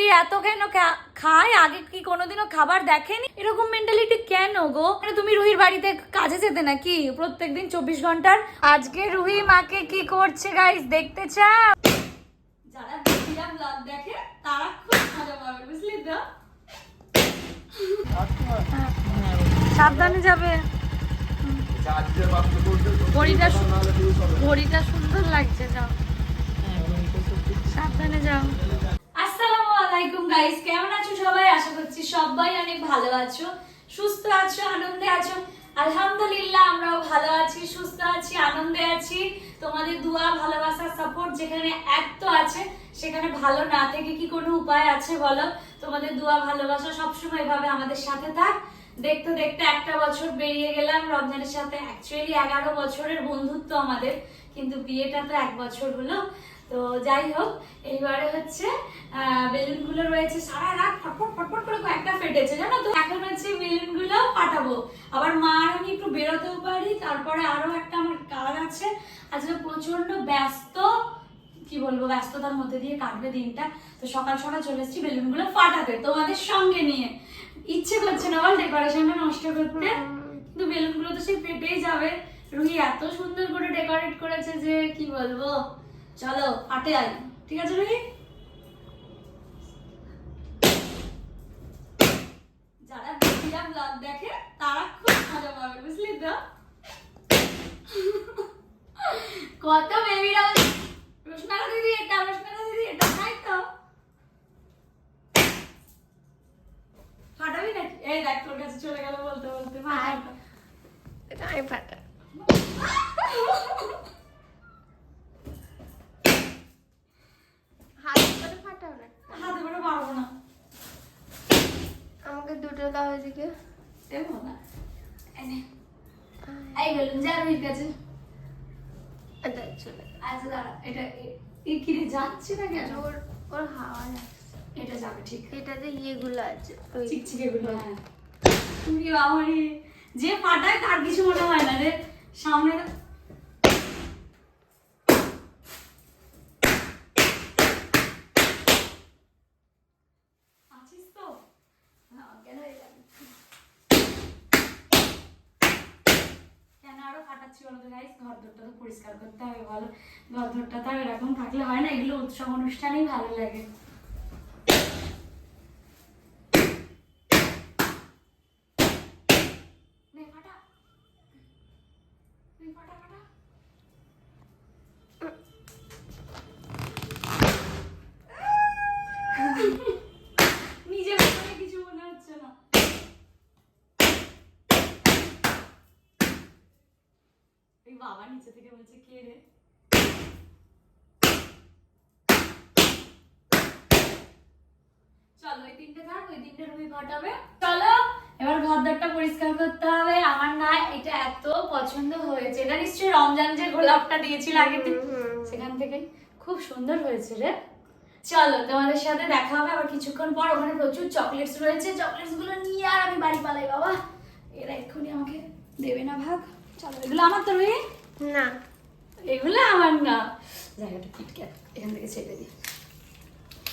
রুহি এত কেন খায়? আগে কি কোনোদিনও খাবার দেখেনি? এরকম মেন্টালিটি কেন গো? মানে তুমি রুহির বাড়িতে কাজে যেতে নাকি? প্রত্যেকদিন চব্বিশ ঘণ্টার? আজকে রুহি মাকে কি করছে গাইস দেখতে চাও? যারা ব্লগ দেখে তারা খুব মজা পাবে বুঝলি তো? সাবধানে যাবে। ঘড়িটা সুন্দর লাগছে যাও। সাবধানে যাও। আলাইকুম গাইস কেমন আছো সবাই? আশা করছি সবাই অনেক ভালো আছো, সুস্থ আছো, আনন্দে আছো। আলহামদুলিল্লাহ, আমরাও ভালো আছি, সুস্থ আছি, আনন্দে আছি। তোমাদের দোয়া, ভালোবাসা সাপোর্ট যেখানে এক তো আছে, সেখানে ভালো না থেকে কি কোনো উপায় আছে বলো? তোমাদের দোয়া, ভালোবাসা সবসময় এভাবে আমাদের সাথে থাক। দেখতে দেখতে একটা বছর বেরিয়ে গেলাম। রমজানের সাথে অ্যাকচুয়ালি এগারো বছরের বন্ধুত্ব আমাদের, কিন্তু বিয়েটা তো এক বছর হলো। তো যাই হোক, এইবারে হচ্ছে বেলুনগুলো রয়েছে সারা রাত ফটফট ফটফট করে কয়েকটা ফেটেছে, জানো তো? এখন হচ্ছে বেলুনগুলো ফাটাবো। আবার মা আর আমি একটু বেরোতেও পারি, তারপরে আরও একটা আমার কাজ আছে। আজকে প্রচণ্ড ব্যস্ত, কি বলব, ব্যস্ততার মধ্যে দিয়ে কাটবে দিনটা। তো সকাল সকাল চলে এসেছি বেলুনগুলো ফাটাতে, তোমাদের সঙ্গে নিয়ে। ইচ্ছে করছে না বল ডেকোরেশনটা নষ্ট করতে? কিন্তু বেলুনগুলো তো সেই পেটেই যাবে। রুহি এত সুন্দর করে ডেকোরেট করেছে যে, কি বলব? চলো ফাটে আই ঠিক আছে রুহি? যারা দিদিরা ব্লগ দেখে তারা খুব মজা পাবে বুঝলি তো? কত বেবিরা রোশনারা দিদি এটা রোশনারা দিদি এটা খাই তো। ফাটাবি নাকি? এই দেখ তোর কাছে চলে গেল বলতে বলতে ফাটা। এটা আমি ফাটা হাত করে না? হাতে করে পারব না। আমাকে দুটো দাও এদিকে। দেবো না? এনে এই গেলুন যা কাছে। এটা চলে আচ্ছা দাঁড়া এটা এ- এ কি রে যাচ্ছে না কেন? ওর ওর হাওয়া এটা যাবে ঠিক। এটাতে ইয়েগুলো আছে হ্যাঁ। তুমি যে ফাটায় তার কিছু মনে হয় না রে। সামনে আছিস তো হ্যাঁ, কেন এই লাগে? কেন তো পরিষ্কার করতে হবে বলো। ঘর দরটা তো এরকম থাকলে হয় না, এগুলো উৎসব অনুষ্ঠানেই ভালো লাগে নে ফাটা নে ফাটা ফাটা নিজের মনে কিছু মনে হচ্ছে না এই বাবা নিচে থেকে বলছে কে রে চলো ওই তিনটে থাক ওই তিনটে রুমি ফাটাবে চলো এবার ঘরদরটা পরিষ্কার করতে হবে। আমার না এটা এত পছন্দ হয়েছে। এটা নিশ্চয়ই রমজান যে গোলাপটা দিয়েছিল দিন সেখান থেকে। খুব সুন্দর হয়েছে রে। চলো তোমাদের সাথে দেখা হবে। আবার কিছুক্ষণ পর ওখানে প্রচুর চকলেটস রয়েছে। চকলেটসগুলো নিয়ে আর আমি বাড়ি পালাই বাবা। এরা এক্ষুনি আমাকে দেবে না ভাগ। চলো এগুলো আমার তো রয়ে না। এগুলো আমার না। জায়গাটা কিটক্যাট এখান থেকে ছেড়ে দিই।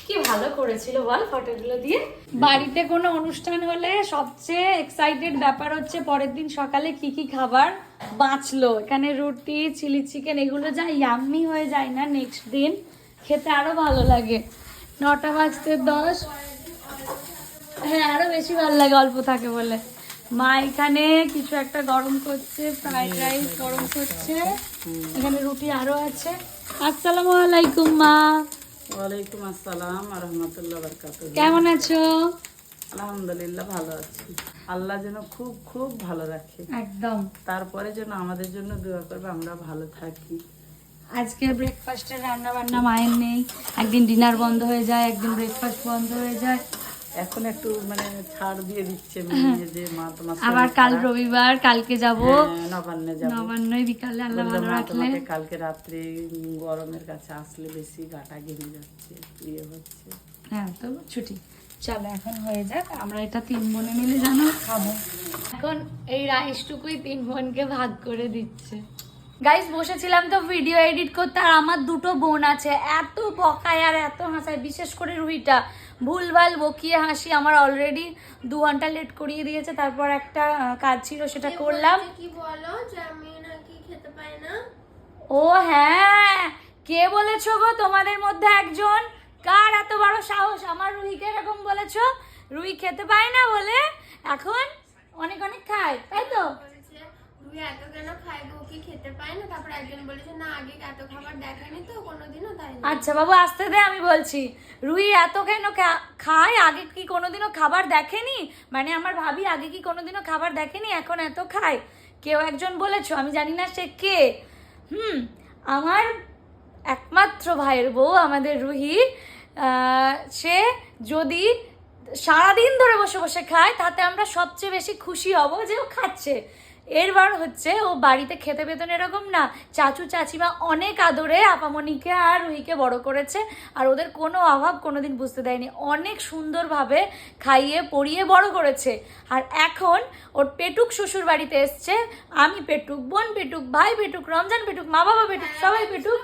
কি ভালো করেছিল বল ফটোগুলো দিয়ে। বাড়িতে কোনো অনুষ্ঠান হলে সবচেয়ে এক্সাইটেড ব্যাপার হচ্ছে পরের দিন সকালে কি কি খাবার বাঁচলো। এখানে রুটি চিলি চিকেন এগুলো যা ইয়াম্মি হয়ে যায় না নেক্সট দিন খেতে আরও ভালো লাগে। নটা বাজতে দশ। হ্যাঁ আরও বেশি ভালো লাগে অল্প থাকে বলে। মা এখানে কিছু একটা গরম করছে ফ্রাইড রাইস গরম করছে। এখানে রুটি আরও আছে। আসসালামু আলাইকুম মা। ওয়ালাইকুম আসসালাম রহমতুল্লাহ বরকাত কেমন আছো? আলহামদুলিল্লাহ ভালো আছি। আল্লাহ যেন খুব খুব ভালো রাখে। একদম। তারপরে যেন আমাদের জন্য দোয়া করবে আমরা ভালো থাকি। আজকে ব্রেকফাস্টের রান্না বান্না মায়ের নেই। একদিন ডিনার বন্ধ হয়ে যায় একদিন ব্রেকফাস্ট বন্ধ হয়ে যায়। এখন একটু মানে ছাড় দিয়ে দিচ্ছে যে মা তোমার আবার কাল রবিবার কালকে যাব। হ্যাঁ, নবান্নে যাব। বিকালে আল্লাহ ভালো রাখলে। কালকে রাত্রে গরমের কাছে আসলে বেশি গাটা ঘেমে যাচ্ছে ইয়ে হচ্ছে। হ্যাঁ তো ছুটি। চলো এখন হয়ে যাক। আমরা এটা তিন বোনে মিলে জানো? খাব। এখন এই রাইসটুকুই তিন বোনকে ভাগ করে দিচ্ছে। গাইস বসেছিলাম তো ভিডিও এডিট করতে আর আমার দুটো বোন আছে। এত বকায় আর এত হাসায় বিশেষ করে রুহিটা। ভুলভাল বকিয়ে হাসি আমার অলরেডি দু ঘণ্টা লেট করিয়ে দিয়েছে তারপর একটা কাজ ছিল সেটা করলাম। কি বলো? যে আমি নাকি খেতে পাই না। ও হ্যাঁ কে বলেছ গো? তোমাদের মধ্যে একজন? কার এত বড় সাহস? আমার রুহিকে এরকম বলেছ? রুহি খেতে পায় না বলে? এখন অনেক অনেক খায় তাই তো? রুই এত কেন গো কি খেতে পায় না? তারপর একজন বলেছে, না, আগে এত খাবার দেখেনি তো, কোনোদিনও তাই আচ্ছা বাবু, আসতে দে, আমি বলছি। রুই এত কেন খায়? আগে কি কোনোদিনও খাবার দেখেনি? মানে আমার ভাবি আগে কি কোনোদিনও খাবার দেখেনি, এখন এত খায়? কেউ একজন বলেছ? আমি জানি না সে কে। হুম, আমার একমাত্র ভাইয়ের বউ, আমাদের রুহি সে যদি সারাদিন ধরে বসে বসে খায়, তাতে আমরা সবচেয়ে বেশি খুশি হব যে ও খাচ্ছে। এরবার হচ্ছে ও বাড়িতে খেতে পেতেন এরকম না চাচু চাচিমা অনেক আদরে আপামনিকে আর রুহিকে বড় করেছে আর ওদের কোনো অভাব কোনোদিন বুঝতে দেয়নি। অনেক সুন্দরভাবে খাইয়ে পরিয়ে বড় করেছে। আর এখন ওর পেটুক শ্বশুর বাড়িতে এসছে আমি পেটুক বোন পেটুক ভাই পেটুক রমজান পেটুক মা বাবা পেটুক সবাই পেটুক।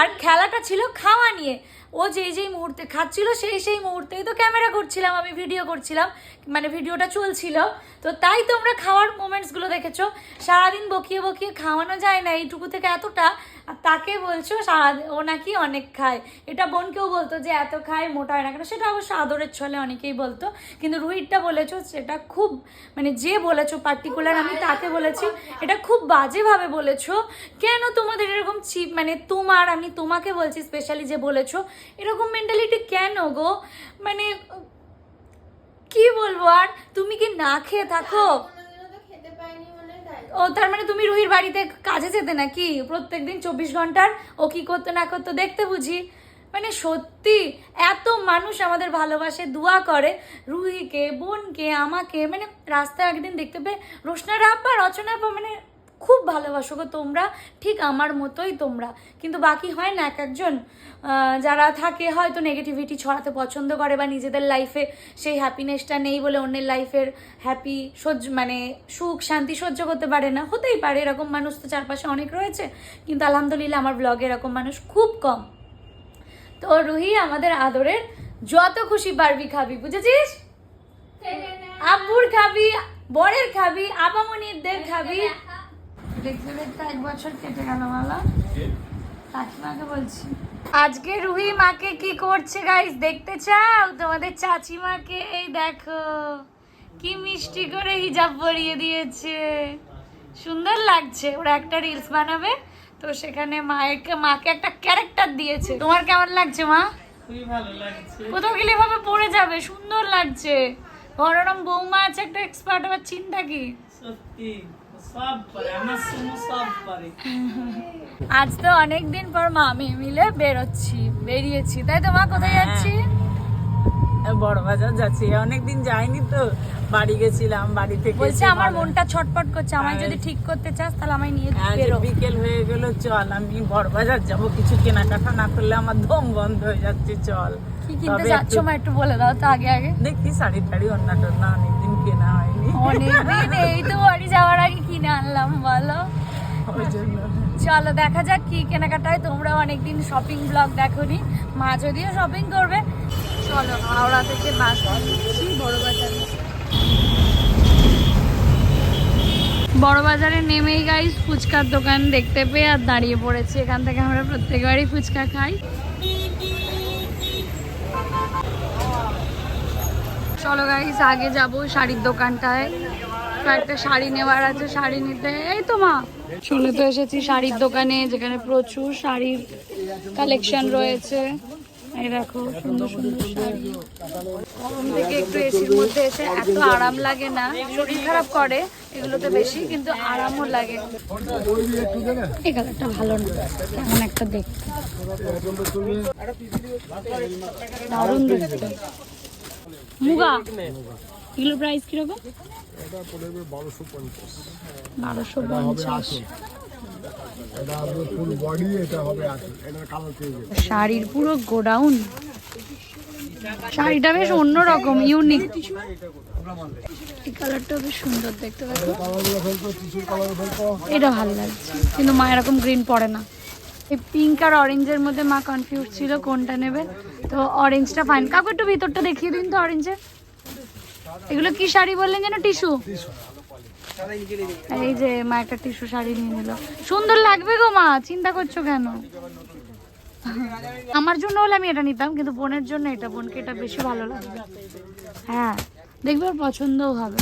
আর খেলাটা ছিল খাওয়া নিয়ে। ও যেই যেই মুহূর্তে খাচ্ছিল সেই সেই মুহূর্তেই তো ক্যামেরা করছিলাম আমি ভিডিও করছিলাম। মানে ভিডিওটা চলছিল। তো তাই তোমরা খাওয়ার মোমেন্টসগুলো দেখেছ। সারাদিন বকিয়ে বকিয়ে খাওয়ানো যায় না এইটুকু থেকে এতটা। আর তাকে বলছো সারা ও নাকি অনেক খায়। এটা বোনকেও বলতো যে, এত খায়, মোটা হয় না কেন? সেটা অবশ্য আদরের ছলে অনেকেই বলতো। কিন্তু রুহিতটা বলেছ, সেটা খুব মানে যে বলেছ পার্টিকুলার আমি তাকে বলেছি, এটা খুব বাজেভাবে বলেছ। কেন তোমাদের এরকম চিপ মানে তোমার, আমি তোমাকে বলছি স্পেশালি যে বলেছ, এরকম মেন্টালিটি কেন গো? মানে কি বলব আর? তুমি কি না খেয়ে থাকো? ও তার মানে তুমি রুহির বাড়িতে কাজে যেতে নাকি? প্রত্যেকদিন চব্বিশ ঘণ্টার ও কি করতো না করতো দেখতে বুঝি। মানে সত্যি এত মানুষ আমাদের ভালোবাসে দোয়া করে রুহিকে বোনকে আমাকে। মানে রাস্তায় একদিন দেখতে পেয়ে রোশনার আব্বা রচনা মানে খুব ভালোবাসো গো তোমরা ঠিক আমার মতোই তোমরা। কিন্তু বাকি হয় না এক একজন যারা থাকে হয়তো নেগেটিভিটি ছড়াতে পছন্দ করে বা নিজেদের লাইফে সেই হ্যাপিনেসটা নেই বলে অন্যের লাইফের হ্যাপি সহ্য মানে সুখ শান্তি সহ্য করতে পারে না। হতেই পারে এরকম মানুষ তো চারপাশে অনেক রয়েছে। কিন্তু আলহামদুলিল্লাহ আমার ব্লগে এরকম মানুষ খুব কম। তো রুহি আমাদের আদরের যত খুশি পারবি খাবি বুঝেছিস? আব্বুর খাবি বরের খাবি আপামনিদের খাবি। দেখতে দেখতে এক বছর কেটে গেল মালা কাকিমাকে বলছি। আজকে রুহি মাকে কি করছে গাইস দেখতে চাও? তোমাদের চাচিমাকে? এই দেখো কি মিষ্টি করে হিজাব পরিয়ে দিয়েছে। সুন্দর লাগছে ওরা একটা রিলস বানাবে তো সেখানে মায়েরকে মাকে একটা ক্যারেক্টার দিয়েছে। তোমার কেমন লাগছে মা? খুবই ভালো লাগছে। কোথাও গেলে এভাবে পড়ে যাবে সুন্দর লাগছে। গরম বৌমা আছে একটা এক্সপার্ট আবার চিন্তা কি? সত্যি। আজ তো অনেক দিন পর মা আমি মিলে বেরোচ্ছি বেরিয়েছি। তাই তো মা কোথায় হ্যাঁ। যাচ্ছি? বড় বাজার যাচ্ছি। অনেকদিন যাইনি তো বাড়ি গেছিলাম বাড়ি থেকে বলছে আমার মনটা ছটপট করছে আমায় হ্যাঁ। যদি ঠিক করতে চাস তাহলে আমায় নিয়ে বেরো। বিকেল হয়ে গেল চল আমি বড় বাজার যাব। কিছু কেনাকাটা না করলে আমার দম বন্ধ হয়ে যাচ্ছে চল। কি কিনতে যাচ্ছ মা একটু বলে দাও তো আগে আগে। দেখি শাড়ি টাড়ি অন্য টন্য অনেকদিন কেনা হয়নি। অনেকদিন এই তো বাড়ি যাওয়ার আগে কিনে আনলাম বলো। চলো দেখা যাক কি কেনাকাটায়। তোমরা অনেকদিন শপিং ব্লগ দেখোনি। মা যদিও শপিং করবে চলো হাওড়া থেকে বাস বড় বাজারে বড় বাজারে নেমেই গাইস ফুচকার দোকান দেখতে পেয়ে আর দাঁড়িয়ে পড়েছি। এখান থেকে আমরা প্রত্যেকবারই ফুচকা খাই। চলো গাইস আগে যাব শাড়ির দোকানটায়। কয়েকটা শাড়ি নেওয়ার আছে, শাড়ি নিতে। এই তো মা। চলে তো এসেছি শাড়ির দোকানে, যেখানে প্রচুর শাড়ির কালেকশন রয়েছে। এই দেখো, সুন্দর সুন্দর শাড়ি। থেকে একটু এসির মধ্যে এসে এত আরাম লাগে না। শরীর খারাপ করে, এগুলোতে বেশি, কিন্তু আরামও লাগে। এই কালারটা ভালো না, কেমন একটা দেখতে। দারুণ দেখতে। মুগা? প্রাইস কীরকম? এটা পড়বে বারোশো পঞ্চাশ। বারোশো এটা হবে পঞ্চাশ। আশি। এটা হবে ফুল বডি এটা হবে আশি। এটার কালার পেয়ে যাবে। শাড়ির পুরো গোডাউন? শাড়িটা বেশ অন্যরকম ইউনিক এই কালারটা বেশ সুন্দর দেখতে পাচ্ছ? এটা ভালো লাগছে কিন্তু মা এরকম গ্রিন পরে না। এই পিঙ্ক আর অরেঞ্জের মধ্যে মা কনফিউজ ছিল কোনটা নেবে তো অরেঞ্জটা ফাইন কাকু একটু ভিতরটা দেখিয়ে দিন তো অরেঞ্জের এগুলো কি শাড়ি বললেন যেন? টিস্যু? এই যে মা একটা টিস্যু শাড়ি নিয়ে নিল। সুন্দর লাগবে গো মা, চিন্তা করছ কেন? আমার জন্য হলে আমি এটা নিতাম, কিন্তু বোনের জন্য এটা, বোনকে এটা বেশি ভালো লাগবে হ্যাঁ দেখবে ওর পছন্দও হবে।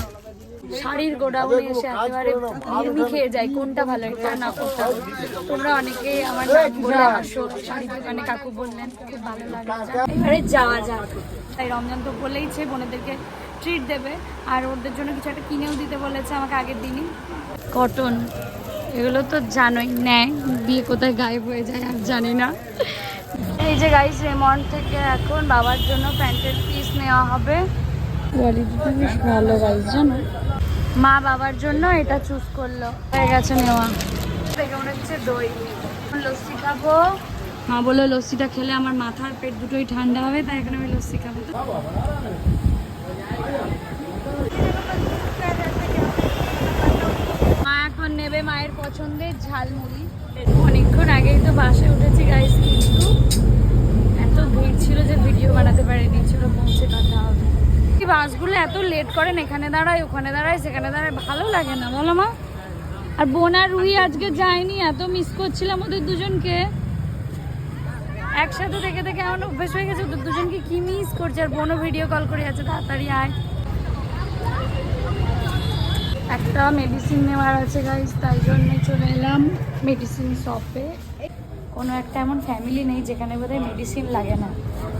শাড়ির গোডাউনে এসে একেবারে আমি খেয়ে যাই কোনটা ভালো, এটা না কোনটা। তোমরা অনেকেই আমার নাম বলে আসো শাড়ি দোকানে কাকু বললেন, খুব ভালো লাগে। এবারে যাওয়া যাক। তাই রমজান তো বলেইছে, বোনেদেরকে ট্রিট দেবে। আর ওদের জন্য কিছু একটা কিনেও দিতে বলেছে আমাকে আগের দিনই। কটন এগুলো তো জানোই, নেয়, বিয়ে কোথায় গায়েব হয়ে যায় আর জানি না। এই যে গাইস রেমন্ড থেকে এখন বাবার জন্য প্যান্টের পিস নেওয়া হবে। কোয়ালিটিটা বেশ ভালো গাইস জানো? মা বাবার জন্য এটা চুজ করল। হয়ে গেছে নেওয়া। মনে হচ্ছে দই। লস্যি খাব। মা বলল লস্যিটা খেলে আমার মাথার পেট দুটোই ঠান্ডা হবে তাই এখন আমি লস্যি খাব। মা এখন নেবে মায়ের পছন্দের ঝালমুড়ি। অনেকক্ষণ আগেই তো বাসে উঠেছি গাইস কিন্তু এত ভিড় ছিল যে ভিডিও বানাতে পারিনি ছিল পৌঁছে কথা হবে এই বাসগুলো এত লেট করেন, এখানে দাঁড়ায়, ওখানে দাঁড়ায়, সেখানে দাঁড়ায়, ভালো লাগে না, বলো মা। আর বোন আর রুই আজকে যায়নি, এত মিস করছিলাম ওদের দুজনকে। একসাথে থেকে থেকে এমন অভ্যেস হয়ে গেছে, ওদের দুজনকে কি মিস করছে, আর বোনও ভিডিও কল করে আছে তাড়াতাড়ি আয়। একটা মেডিসিন নেওয়ার আছে গাইজ তাই জন্য চলে এলাম মেডিসিন শপে কোনো একটা এমন ফ্যামিলি নেই যেখানে বোধহয় মেডিসিন লাগে না।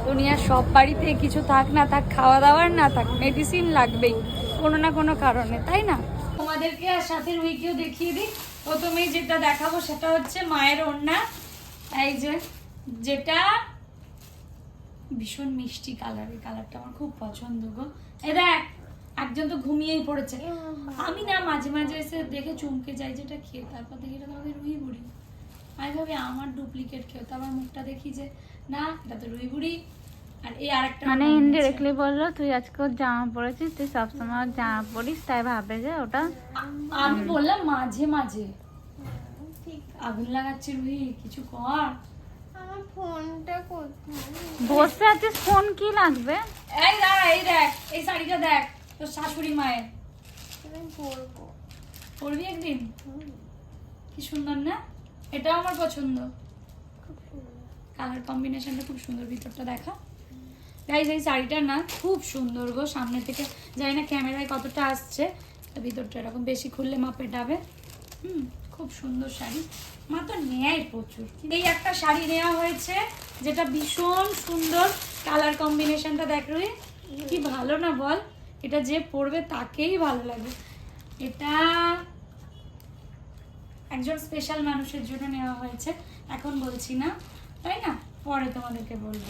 দুনিয়ার সব বাড়িতে কিছু থাক না থাক খাওয়া দাওয়ার না থাক মেডিসিন লাগবেই, কোনো না কোনো কারণে, তাই না? তোমাদেরকে আর সাথে রুইকেও দেখিয়ে দিই। প্রথমেই যেটা দেখাবো সেটা হচ্ছে মায়ের ওড়না। এই যে, যেটা ভীষণ মিষ্টি কালার এই কালারটা আমার খুব পছন্দ গো। এ দেখ, একজন তো ঘুমিয়েই পড়েছে। আমি না মাঝে মাঝে এসে দেখে চমকে যাই, যেটা খেয়ে তারপর দেখি এটা তো আমাদের রুই বুড়ি আমি ভাবি আমার ডুপ্লিকেট খেয়ে তো আমার মুখটা দেখি যে না এটা তো রুই বুড়ি আর এই আরেকটা মানে। ইনডিরেক্টলি বলল তুই আজকে ওর জামা পরেছিস তুই সবসময় জামা পরিস তাই ভাবে যে ওটা আমি বললাম মাঝে মাঝে। আগুন লাগাচ্ছে রুই কিছু কর। আমার ফোনটা কোথায়? বসে আছিস ফোন কি লাগবে? এই দাঁড়া এই দেখ এই শাড়িটা দেখ তোর শাশুড়ি মায়ের। পরবি একদিন? কি সুন্দর না? এটাও আমার পছন্দ। কালার কম্বিনেশনটা খুব সুন্দর, ভিতরটা দেখা। গাইজ এই শাড়িটা না খুব সুন্দর গো, সামনে থেকে জানি না ক্যামেরায় কতটা আসছে ভিতরটা এরকম বেশি খুললে মা পেটাবে হুম, খুব সুন্দর শাড়ি। মা তো নেয় প্রচুর। এই একটা শাড়ি নেওয়া হয়েছে, যেটা ভীষণ সুন্দর কালার কম্বিনেশনটা দেখ রুই। কি ভালো না বল, এটা যে পরবে তাকেই ভালো লাগবে এটা একজন স্পেশাল মানুষের জন্য নেওয়া হয়েছে। এখন বলছি না তাই না? পরে তোমাদেরকে বলব।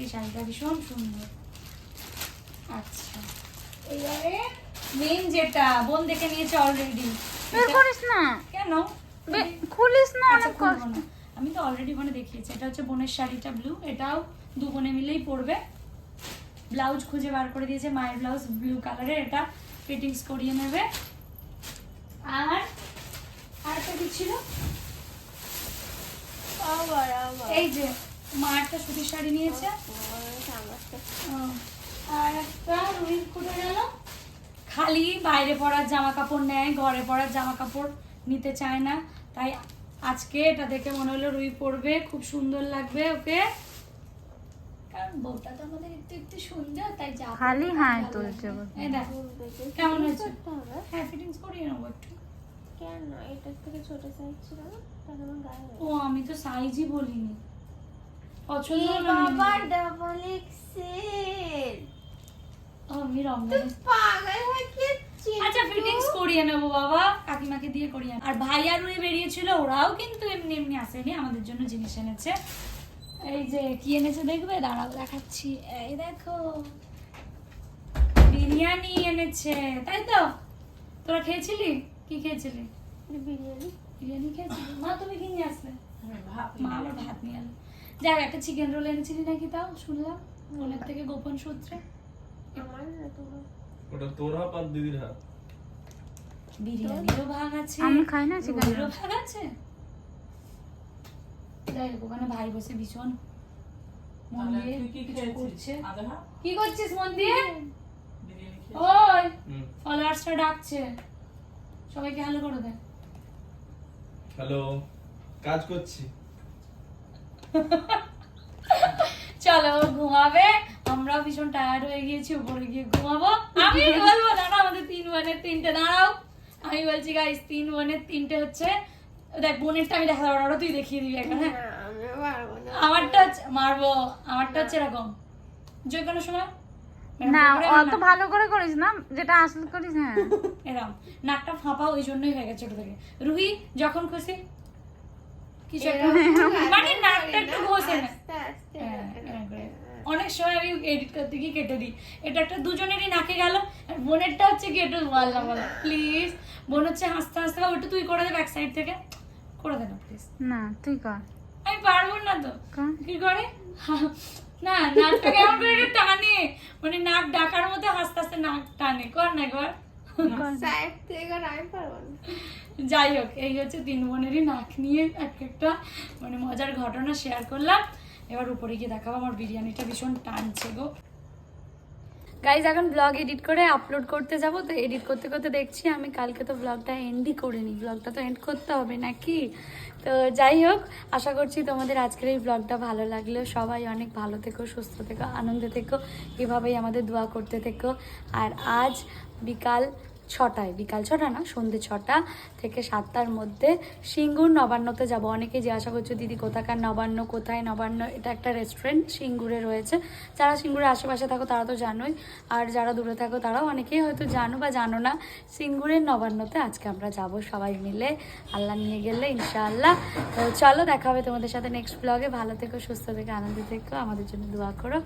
এই শাড়িটা ভীষণ সুন্দর। আচ্ছা। এবারে মেন যেটা বোন দেখে নিয়েছে অলরেডি করিস না। কেন? খুলিস না আচ্ছা, অনেক কষ্ট আমি তো অলরেডি মানে দেখিয়েছি। এটা হচ্ছে বোনের শাড়িটা ব্লু এটাও দু বোনে মিলেই পরবে। ব্লাউজ খুঁজে বার করে দিয়েছে। মায়ের ব্লাউজ ব্লু কালারের এটা ফিটিংস করিয়ে নেবে। আর আর কি ছিল? এই যে মা একটা সুতির শাড়ি নিয়েছে। আর একটা রুই কোথায় গেল। খালি বাইরে পরার জামা কাপড় নেয় ঘরে পরার জামা কাপড় নিতে চায় না। তাই আজকে এটা দেখে মনে হলো রুই পরবে খুব সুন্দর লাগবে ওকে। কারণ বউটা তো আমাদের একটু একটু সুন্দর তাই যা খালি ভালো তুলছে কেমন হয়েছে? হ্যাঁ ফিটিংস করিয়ে নেব একটু। কেন? এটার থেকে ছোট সাইজ ছিল না? তাহলে আমার গায়ে ও আমি তো সাইজই বলিনি। পছন্দ হলো না? বাবা ডাবল এক্সেল আমি রমজান পাগল হয়ে কি আচ্ছা ফিটিংস করিয়ে নেব বাবা। কাকিমাকে দিয়ে করিয়ে আর ভাই আর রুই বেরিয়েছিল ওরাও কিন্তু এমনি এমনি আসেনি আমাদের জন্য জিনিস এনেছে। এই যে কি এনেছে দেখবে? দাঁড়াও দেখাচ্ছি। এই দেখো। বিরিয়ানি এনেছে তাই তো? তোরা খেয়েছিলি? কি খেয়েছিলি? বিরিয়ানি। বিরিয়ানি খেয়েছিলি? মা তুমি কি নিয়ে আসলে? মা আবার ভাত নিয়ে এলো যাক একটা চিকেন রোল এনেছিলি নাকি তাও? শুনলাম। থেকে গোপন সূত্রে। আমার ওটা তোর হাত আর দিদির হাত। বিরিয়ানিরও ভাগ আছে। আমি খাই না রোলেরও roll। ভাগ আছে। যাই হোক ওখানে ভাই বসে ভীষণ মন দিয়ে কি কিছু করছে। কি করছিস মন দিয়ে? ওই হুম। ফলোয়ার্সরা ডাকছে। সবাইকে হ্যালো করে দে। হ্যালো কাজ করছি। চলো ঘুমাবে। আমরাও ভীষণ টায়ার্ড হয়ে গিয়েছি উপরে গিয়ে ঘুমাবো। আমি বলব দাঁড়াও আমাদের তিন বোনের তিনটে দাঁড়াও। আমি বলছি গাইস তিন বোনের তিনটে হচ্ছে দেখ বোনেরটা আমি দেখাতে পারব না, তুই দেখিয়ে দিবি এখন হ্যাঁ? আমারটা হচ্ছে মারবো আমারটা হচ্ছে এরকম। যে কোনো সময় না অত ভালো করে করিস না যেটা আসল করিস হ্যাঁ। এরকম নাকটা ফাঁপা ওই জন্যই হয়ে গেছে ছোট থেকে। রুহি যখন খুশি কিছু মানে নাকটা একটু ঘষে না। আস্তে আস্তে হ্যাঁ। অনেক সময় আমি এডিট করতে গিয়ে কেটে দিই। এটা একটা দুজনেরই নাকে গেল আর বোনেরটা হচ্ছে কি একটু বললাম বলা। প্লিজ বোন হচ্ছে হাসতে হাসতে ওটা তুই করে দে ব্যাক সাইড থেকে। করে দে না প্লিজ না তুই কর। আমি পারব না তো। কি করে? না নাকটা কেমন করে টানে। মানে নাক ডাকার মতো হাসতে হাসতে নাক টানে। কর না একবার যাই হোক এই হচ্ছে তিন বোনেরই নাক নিয়ে এক একটা মানে মজার ঘটনা শেয়ার করলাম। এবার উপরে গিয়ে দেখাবো আমার বিরিয়ানিটা ভীষণ টানছে গো। গাইজ এখন ব্লগ এডিট করে আপলোড করতে যাব, তো এডিট করতে করতে দেখছি আমি কালকে তো ব্লগটা এন্ডই করিনি। ব্লগটা তো এন্ড করতে হবে নাকি? তো যাই হোক, আশা করছি তোমাদের আজকের এই ব্লগটা ভালো লাগল। সবাই অনেক ভালো থেকো, সুস্থ থেকো, আনন্দে থেকো, এভাবেই আমাদের দোয়া করতে থেকো। আর আজ বিকাল ছটায়, বিকাল ছটা না সন্ধ্যে ছটা থেকে সাতটার মধ্যে সিঙ্গুর নবান্নতে যাব। অনেকেই জিজ্ঞাসা করছ, দিদি, কোথাকার নবান্ন, কোথায় নবান্ন? এটা একটা রেস্টুরেন্ট সিঙ্গুরে রয়েছে। যারা সিঙ্গুরের আশেপাশে থাকো, তারা তো জানোই। আর যারা দূরে থাকো, তারাও অনেকেই হয়তো জানো বা জানো না, সিঙ্গুরের নবান্নতে আজকে আমরা যাব সবাই মিলে। আল্লাহ নিয়ে গেলে ইনশাআল্লাহ। চলো, দেখা হবে তোমাদের সাথে নেক্সট ব্লগে ভালো থেকো, সুস্থ থেকো, আনন্দ থেকো। আমাদের জন্য দোয়া করো।